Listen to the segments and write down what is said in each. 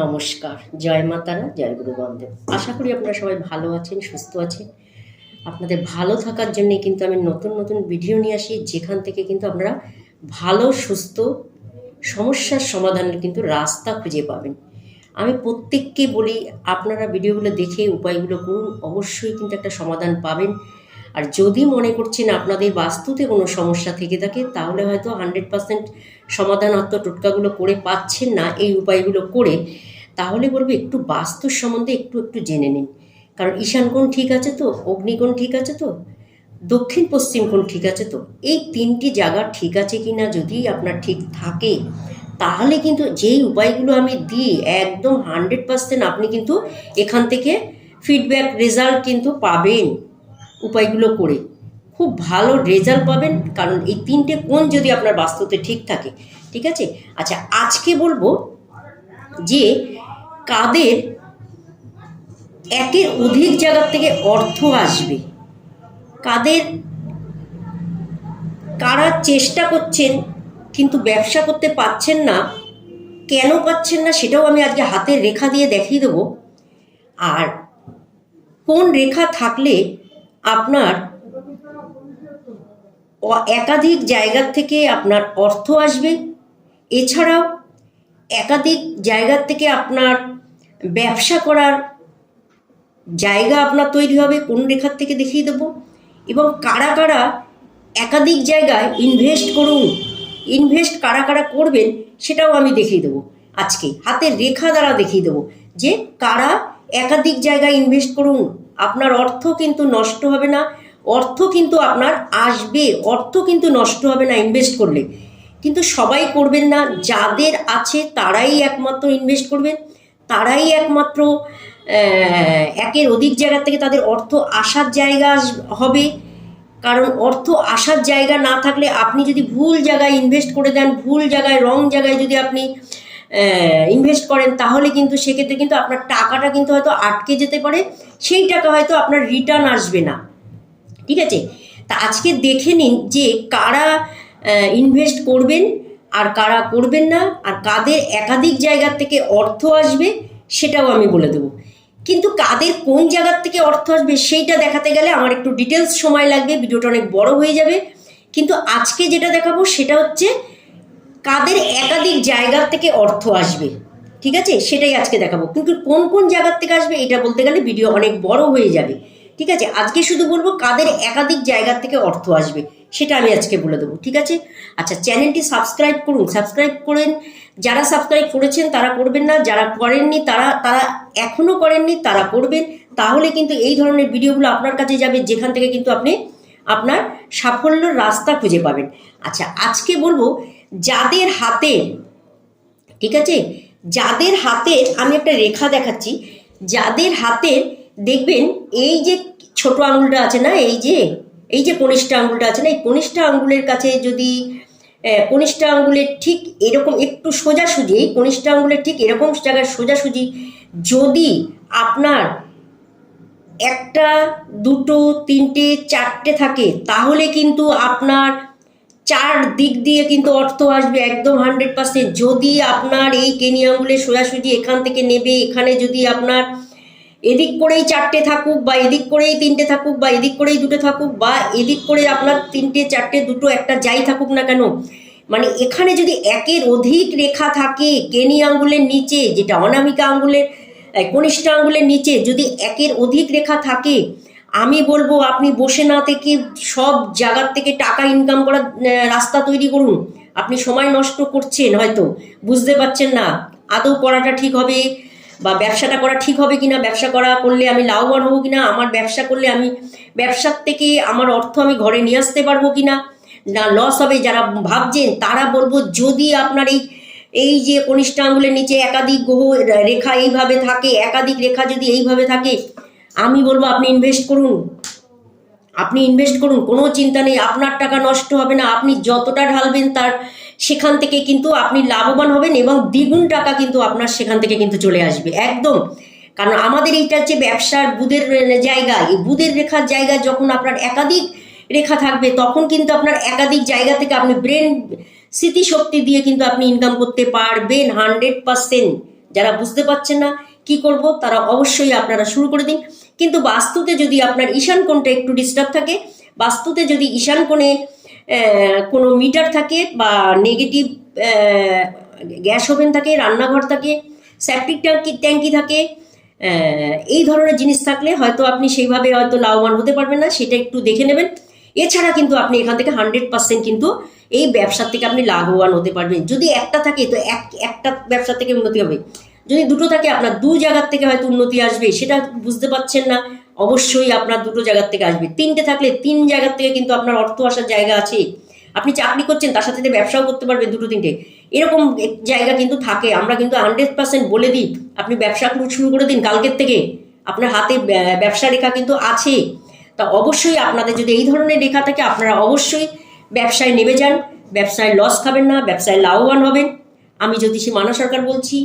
নমস্কার। জয় মাতারা জয় গুরু বন্দেব আশা করি আপনারা সবাই ভালো আছেন, সুস্থ আছেন। আপনাদের ভালো থাকার জন্যে কিন্তু আমি নতুন নতুন ভিডিও নিয়ে আসি, যেখান থেকে কিন্তু আপনারা ভালো, সুস্থ সমস্যার সমাধানের কিন্তু রাস্তা খুঁজে পাবেন। আমি প্রত্যেককে বলি, আপনারা ভিডিওগুলো দেখে উপায়গুলো করুন, অবশ্যই কিন্তু একটা সমাধান পাবেন। আর যদি মনে করছেন আপনাদের বাস্তুতে কোনো সমস্যা থেকে থাকে, তাহলে হয়তো হান্ড্রেড পার্সেন্ট সমাধানাত্মক টোটকাগুলো করে পাচ্ছেন না এই উপায়গুলো করে, তাহলে বলব একটু বাস্তুর সম্বন্ধে একটু একটু জেনে নিন। কারণ ঈশান কোণ ঠিক আছে তো? অগ্নিকোণ ঠিক আছে তো? দক্ষিণ পশ্চিম কোণ ঠিক আছে তো? এই তিনটি জায়গা ঠিক আছে কি না যদি আপনার ঠিক থাকে, তাহলে কিন্তু যেই উপায়গুলো আমি দিই, একদম হান্ড্রেড পার্সেন্ট আপনি কিন্তু এখান থেকে ফিডব্যাক রেজাল্ট কিন্তু পাবেন। উপায়গুলো করে। খুব ভালো রেজাল্ট পাবেন, কারণ এই তিনটে কোণ যদি আপনার বাস্তুতে ঠিক থাকে, ঠিক আছে? আচ্ছা আজকে বলব যে কাদের একের অধিক জায়গার থেকে অর্থ আসবে, কাদের কারা চেষ্টা করছেন কিন্তু ব্যবসা করতে পাচ্ছেন না, কেন পাচ্ছেন না সেটাও আমি আজকে হাতের রেখা দিয়ে দেখিয়ে দেবো। আর কোন রেখা থাকলে আপনার একাধিক জায়গার থেকে আপনার অর্থ আসবে। এছাড়াও একাধিক জায়গার থেকে আপনার ব্যবসা করার জায়গা আপনার তৈরি হবে, কোন রেখার থেকে দেখিয়ে দেবো। এবং কারা কারা একাধিক জায়গায় ইনভেস্ট করুন ইনভেস্ট কারা কারা করবেন সেটাও আমি দেখিয়ে দেবো। আজকে হাতের রেখা দ্বারা দেখিয়ে দেবো যে কারা একাধিক জায়গায় ইনভেস্ট করুন। আপনার অর্থ কিন্তু নষ্ট হবে না, অর্থ কিন্তু আপনার আসবে, অর্থ কিন্তু নষ্ট হবে না ইনভেস্ট করলে। কিন্তু সবাই করবেন না, যাদের আছে তারাই একমাত্র ইনভেস্ট করবেন, তারাই একমাত্র একের অধিক জায়গা থেকে তাদের অর্থ আসার জায়গা হবে। কারণ অর্থ আসার জায়গা না থাকলে আপনি যদি ভুল জায়গায় ইনভেস্ট করে দেন, ভুল জায়গায় রং জায়গায় যদি আপনি ইনভেস্ট করেন, তাহলে কিন্তু সেক্ষেত্রে কিন্তু আপনার টাকাটা কিন্তু হয়তো আটকে যেতে পারে, সেই টাকা হয়তো আপনার রিটার্ন আসবে না। ঠিক আছে? তা আজকে দেখে নিন যে কারা ইনভেস্ট করবেন আর কারা করবেন না, আর কাদের একাধিক জায়গার থেকে অর্থ আসবে, সেটাও আমি বলে দেবো। কিন্তু কাদের কোন জায়গার থেকে অর্থ আসবে, সেইটা দেখাতে গেলে আমার একটু ডিটেলস সময় লাগবে, ভিডিওটা অনেক বড় হয়ে যাবে। কিন্তু আজকে যেটা দেখাবো, সেটা হচ্ছে কাদের একাধিক জায়গার থেকে অর্থ আসবে, ঠিক আছে? সেটাই আজকে দেখাবো। কিন্তু কোন কোন জায়গার থেকে আসবে এটা বলতে গেলে ভিডিও অনেক বড় হয়ে যাবে, ঠিক আছে? আজকে শুধু বলব কাদের একাধিক জায়গার থেকে অর্থ আসবে, সেটা আমি আজকে বলে দেবো, ঠিক আছে? আচ্ছা চ্যানেলটি সাবস্ক্রাইব করুন, সাবস্ক্রাইব করেন। যারা সাবস্ক্রাইব করেছেন তারা করবেন না, যারা করেননি তারা তারা এখনও করেননি তারা করবেন। তাহলে কিন্তু এই ধরনের ভিডিওগুলো আপনার কাছে যাবে, যেখান থেকে কিন্তু আপনি আপনার সাফল্যর রাস্তা খুঁজে পাবেন। আচ্ছা আজকে বলব যাদের হাতে, ঠিক আছে? যাদের হাতে, আমি একটা রেখা দেখাচ্ছি। যাদের হাতে, দেখবেন, এই যে ছোট আঙুলটা আছে না, এই যে এই যে কনিষ্ঠ আঙুলটা আছে না, এই কনিষ্ঠ আঙুলের কাছে যদি কনিষ্ঠ আঙুলের ঠিক এরকম একটু সোজাসুজি, এই কনিষ্ঠ আঙুলের ঠিক এরকম জায়গায় সোজাসুজি যদি আপনার একটা, দুটো, তিনটে, চারটে থাকে, তাহলে কিন্তু আপনার চার দিক দিয়ে কিন্তু অর্থ আসবে একদম হান্ড্রেড পার্সেন্ট। যদি আপনার এই কেনি আঙুলে সোজাসুজি এখান থেকে নেবে, এখানে যদি আপনার এদিক করেই চারটে থাকুক বা এদিক করেই তিনটে থাকুক বা এদিক করেই দুটো থাকুক বা এদিক করে আপনার তিনটে, চারটে, দুটো, একটা যাই থাকুক না কেন মানে এখানে যদি একের অধিক রেখা থাকে কেনি আঙ্গুলের নিচে, যেটা অনামিকা আঙ্গুলের কনিষ্ঠ আঙ্গুলের নিচে, যদি একের অধিক রেখা থাকে আমি বলব, আপনি বসে না থেকে সব জায়গার থেকে টাকা ইনকাম করার রাস্তা তৈরি করুন। আপনি সময় নষ্ট করছেন হয়তো, বুঝতে পারছেন না। আদৌ করাটা ঠিক হবে বা ব্যবসাটা করা ঠিক হবে কিনা? ব্যবসা করা করলে আমি লাভবান হব কিনা? আমার ব্যবসা করলে আমি, ব্যবসার থেকে আমার অর্থ আমি ঘরে নিয়ে আসতে পারব কিনা? না লস হবে। যারা ভাবছেন, তারা বলব, যদি আপনার এই এই যে কনিষ্ঠ নিচে একাধিক গ্রহ রেখা এইভাবে থাকে, একাধিক রেখা যদি এইভাবে থাকে আমি বলব আপনি ইনভেস্ট করুন। আপনি ইনভেস্ট করুন, কোনো চিন্তা নেই, আপনার টাকা নষ্ট হবে না, আপনি যতটা ঢালবেন তার সেখান থেকে কিন্তু আপনি লাভবান হবেন এবং দ্বিগুণ টাকা কিন্তু আপনার সেখান থেকে কিন্তু চলে আসবে, একদম। কারণ আমাদের এইটা হচ্ছে ব্যবসার বুধের জায়গা, এই বুধের রেখার জায়গা যখন আপনার একাধিক রেখা থাকবে, তখন কিন্তু আপনার একাধিক জায়গা থেকে আপনি ব্রেন স্মৃতিশক্তি দিয়ে কিন্তু আপনি ইনকাম করতে পারবেন হান্ড্রেড পার্সেন্ট যারা বুঝতে পারছেন না কি করব তারা অবশ্যই আপনারা শুরু করে দিন। কিন্তু বাস্তুতে যদি আপনার ঈশান কোণটা একটু ডিস্টার্ব থাকে, বাস্তুতে যদি ঈশান কোণে কোনো মিটার থাকে বা নেগেটিভ গ্যাস ওভেন থাকে, রান্নাঘর থাকে সেপ্টিক ট্যাঙ্কি ট্যাঙ্কি থাকে এই ধরনের জিনিস থাকলে হয়তো আপনি সেইভাবে হয়তো লাভবান হতে পারবেন না, সেটা একটু দেখে নেবেন। এছাড়া কিন্তু আপনি এখান থেকে হান্ড্রেড পার্সেন্ট কিন্তু এই ব্যবসার থেকে আপনি লাভবান হতে পারবেন। যদি একটা থাকে, তো এক, একটা ব্যবসা থেকে উন্নতি হবে। যদি দুটো থাকে, আপনার দু জায়গার থেকে হয়তো উন্নতি আসবে, সেটা বুঝতে পারছেন না, অবশ্যই আপনার দুটো জায়গার থেকে আসবে। তিনটে থাকলে তিন জায়গার থেকে কিন্তু আপনার অর্থ আসার জায়গা আছে। আপনি চাকরি করছেন, তার সাথে ব্যবসাও করতে পারবেন দুটো, তিনটে। এরকম জায়গা কিন্তু থাকে, আমরা কিন্তু হান্ড্রেড পার্সেন্ট বলে দিই, আপনি ব্যবসা শুরু করে দিন কালকের থেকে। আপনার হাতে ব্যবসা রেখা কিন্তু আছে। তা অবশ্যই আপনাদের যদি এই ধরনের রেখা থাকে, আপনারা অবশ্যই ব্যবসায় নেমে যান, ব্যবসায় লস খাবেন না, ব্যবসায় লাভবান হবেন। আমি জ্যোতিষী মানা সরকার বলছি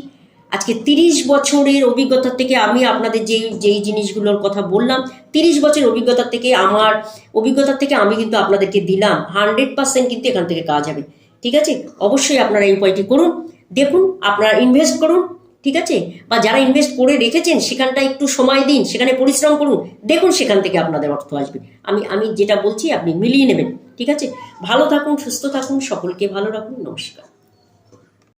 আজকে তিরিশ বছরের অভিজ্ঞতা থেকে আমি আপনাদের যেই যেই জিনিসগুলোর কথা বললাম, তিরিশ বছর অভিজ্ঞতা থেকে আমার অভিজ্ঞতা থেকে আমি কিন্তু আপনাদেরকে দিলাম। হান্ড্রেড পার্সেন্ট কিন্তু এখান থেকে কাজ হবে। ঠিক আছে? অবশ্যই আপনারা এই উপায়টি করুন। দেখুন, আপনারা ইনভেস্ট করুন। ঠিক আছে? বা যারা ইনভেস্ট করে রেখেছেন সেখানটা একটু সময় দিন, সেখানে পরিশ্রম করুন। দেখুন, সেখান থেকে আপনাদের অর্থ আসবে। আমি আমি যেটা বলছি, আপনি মিলিয়ে নেবেন। ঠিক আছে? ভালো থাকুন, সুস্থ থাকুন, সকলকে ভালো রাখুন। নমস্কার।